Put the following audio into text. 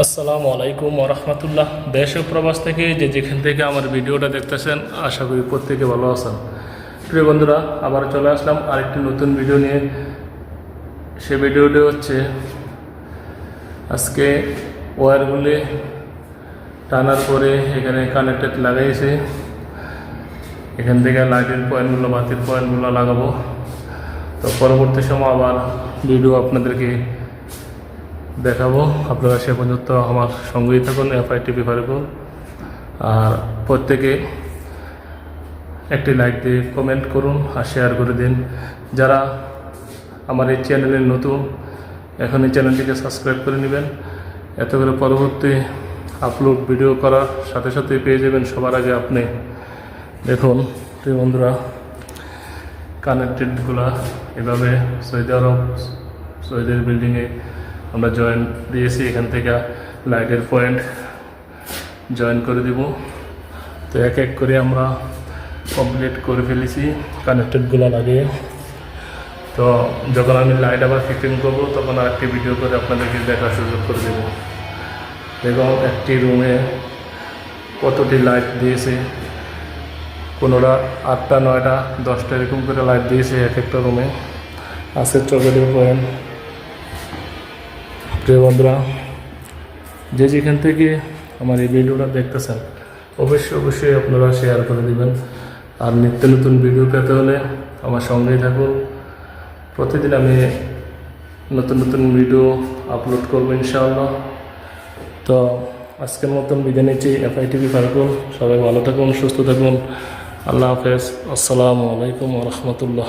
আসসালামু আলাইকুম রহমতুল্লাহ দেশ প্রবাস থেকে যে যেখান থেকে আমার ভিডিওটা দেখতেছেন, আশা করি প্রত্যেকে ভালো আছেন। প্রিয় বন্ধুরা, আবার চলে আসলাম আরেকটি নতুন ভিডিও নিয়ে। সে ভিডিওটি হচ্ছে, আজকে ওয়্যারগুলি টানার পরে এখানে কানেক্টেড লাগাইছে। এখান থেকে লাইটের পয়েন্টগুলো বাতির পয়েন্টগুলো লাগাবো। তো পরবর্তী সময় আবার ভিডিও আপনাদেরকে দেখাবো। আপনারা সে পর্যন্ত আমার সঙ্গেই থাকুন এফআই টিভি ফারুকুন আর প্রত্যেকে একটি লাইক দিয়ে কমেন্ট করুন আর শেয়ার করে দিন। যারা আমার এই চ্যানেলে নতুন এখন এই চ্যানেলটিকে সাবস্ক্রাইব করে নেবেন। এত করে পরবর্তী আপলোড ভিডিও করার সাথে সাথে পেয়ে যাবেন। সবার আগে আপনি দেখুন, প্রিয় বন্ধুরা কানেক্টেডগুলা এভাবে সৌদি আরব সৌদির বিল্ডিংয়ে আমরা জয়েন্ট দিয়েছি, এখান থেকে লাইটের পয়েন্ট জয়েন করে দিব। তো এক এক করে আমরা কমপ্লিট করে ফেলেছি কানেক্টেডগুলো লাগিয়ে। তো যখন আমি লাইট আবার ফিটিং করব, তখন আরেকটি ভিডিও করে আপনাদেরকে দেখার সুযোগ করে দেব। দেখুন একটি রুমে কতটি লাইট দিয়েছে, কোনোটা আটটা, নয়টা, দশটা, এরকম করে লাইট দিয়েছে এক একটা রুমে আছে চকলেটের পয়েন্ট প্রিয় বন্ধুরা, যে যেখান থেকে আমার এই ভিডিওটা দেখতেছেন, অবশ্যই অবশ্যই আপনারা শেয়ার করে দিবেন। আর নিত্য নতুন ভিডিও পেতে হলে আমার সঙ্গেই থাকুন। প্রতিদিন আমি নতুন নতুন ভিডিও আপলোড করব ইনশাআল্লাহ। তো আজকের মতন বিদায় নিচ্ছি এফআই টিভি ফারুকুল সবাই ভালো থাকুন, সুস্থ থাকুন। আল্লাহ হাফেজ। আসসালামু আলাইকুম রহমতুল্লাহ।